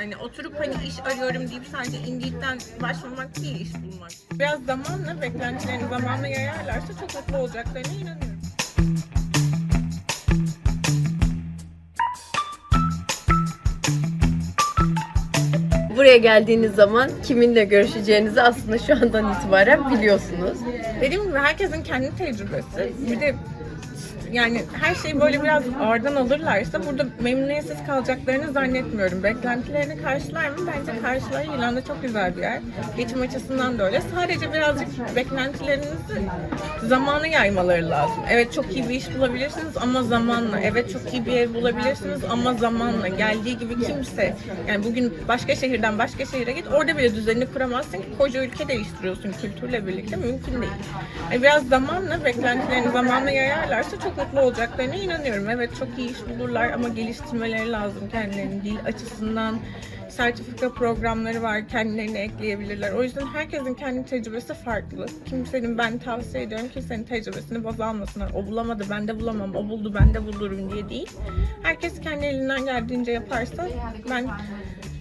Yani oturup hani iş arıyorum deyip sadece Indeed'den başlamak değil iş bulmak. Biraz zamanla beklentilerini zamanla yayarlarsa çok mutlu olacaklarına inanıyorum. Buraya geldiğiniz zaman kiminle görüşeceğinizi aslında şu andan itibaren biliyorsunuz. Dediğim gibi herkesin kendi tecrübesi. Bir de yani her şeyi böyle biraz ağırdan alırlarsa burada memnuniyetsiz kalacaklarını zannetmiyorum. Beklentilerini karşılar mı? Bence karşılar. İrlanda çok güzel bir yer. Geçim açısından da öyle. Sadece birazcık beklentilerinizi zamana yaymaları lazım. Evet çok iyi bir iş bulabilirsiniz ama zamanla. Evet çok iyi bir ev bulabilirsiniz ama zamanla. Geldiği gibi kimse yani bugün başka şehirden başka şehire git orada bile düzenini kuramazsın ki koca ülke değiştiriyorsun kültürle birlikte mümkün değil. Yani biraz zamanla beklentilerini zamanla yayarlarsa çok mutlu olacaklarına inanıyorum. Evet çok iyi iş bulurlar ama geliştirmeleri lazım kendilerini dil açısından. Sertifika programları var, kendilerini ekleyebilirler. O yüzden herkesin kendi tecrübesi farklı. Kimsenin ben tavsiye ediyorum kimsenin tecrübesini baz almasınlar. O bulamadı, ben de bulamam, o buldu, ben de bulurum diye değil. Herkes kendi elinden geldiğince yaparsa ben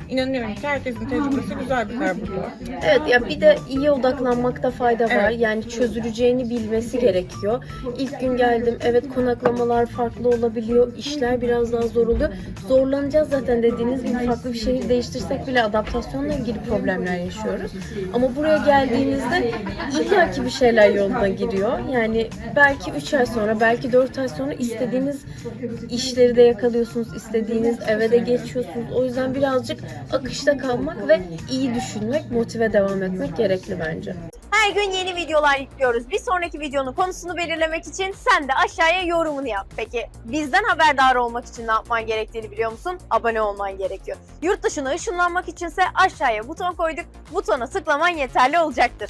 inanıyorum ki herkesin tecrübesi güzel biter burada. Evet ya bir de iyi odaklanmakta fayda var. Evet. Yani çözüleceğini bilmesi gerekiyor. İlk gün geldim. Evet konaklamalar farklı olabiliyor. işler biraz daha zor oluyor. Zorlanacağız zaten dediğiniz gibi farklı bir şehir değiştirsek bile adaptasyonla ilgili problemler yaşıyoruz. Ama buraya geldiğinizde illaki bir şeyler yoluna giriyor. Yani belki 3 ay sonra, belki 4 ay sonra istediğiniz işleri de yakalıyorsunuz. istediğiniz eve de geçiyorsunuz. O yüzden birazcık akışta kalmak ve iyi düşünmek, motive devam etmek gerekli bence. Her gün yeni videolar yüklüyoruz. Bir sonraki videonun konusunu belirlemek için sen de aşağıya yorumunu yap. Peki bizden haberdar olmak için ne yapman gerektiğini biliyor musun? Abone olman gerekiyor. Yurt dışına ışınlanmak içinse aşağıya buton koyduk. Butona tıklaman yeterli olacaktır.